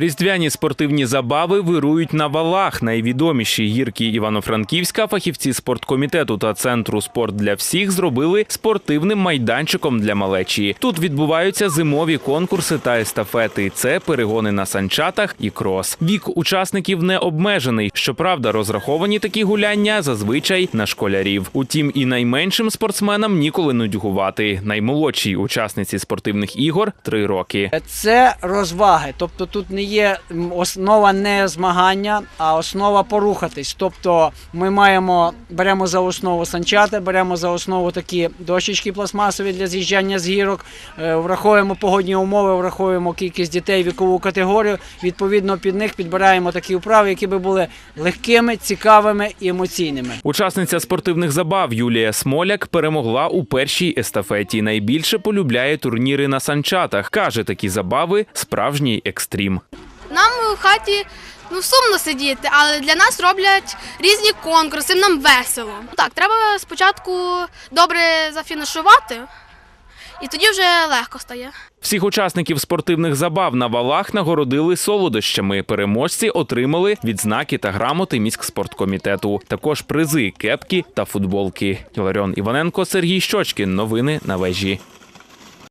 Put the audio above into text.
Різдвяні спортивні забави вирують на валах. Найвідоміші гірки Івано-Франківська фахівці спорткомітету та центру спорт для всіх зробили спортивним майданчиком для малечі. Тут відбуваються зимові конкурси та естафети. Це перегони на санчатах і крос. Вік учасників не обмежений. Щоправда, розраховані такі гуляння зазвичай на школярів. Утім, і найменшим спортсменам ніколи нудьгувати. Наймолодшій учасниці спортивних ігор три роки. Це розваги. Тобто тут не є основа не змагання, а основа порухатись. Тобто ми маємо, беремо за основу санчата, беремо за основу такі дощечки пластмасові для з'їжджання з гірок, е, враховуємо погодні умови, враховуємо кількість дітей, вікову категорію. Відповідно, під них підбираємо такі вправи, які би були легкими, цікавими і емоційними. Учасниця спортивних забав Юлія Смоляк перемогла у першій естафеті. Найбільше полюбляє турніри на санчатах. каже, такі забави справжній екстрім. У хаті ну сумно сидіти, але для нас роблять різні конкурси, нам весело. Так, треба спочатку добре зафінішувати, і тоді вже легко стає. Всіх учасників спортивних забав на валах нагородили солодощами. Переможці отримали відзнаки та грамоти міськспорткомітету. Також призи, кепки та футболки. Іларіон Іваненко, Сергій Щочкін. Новини на вежі.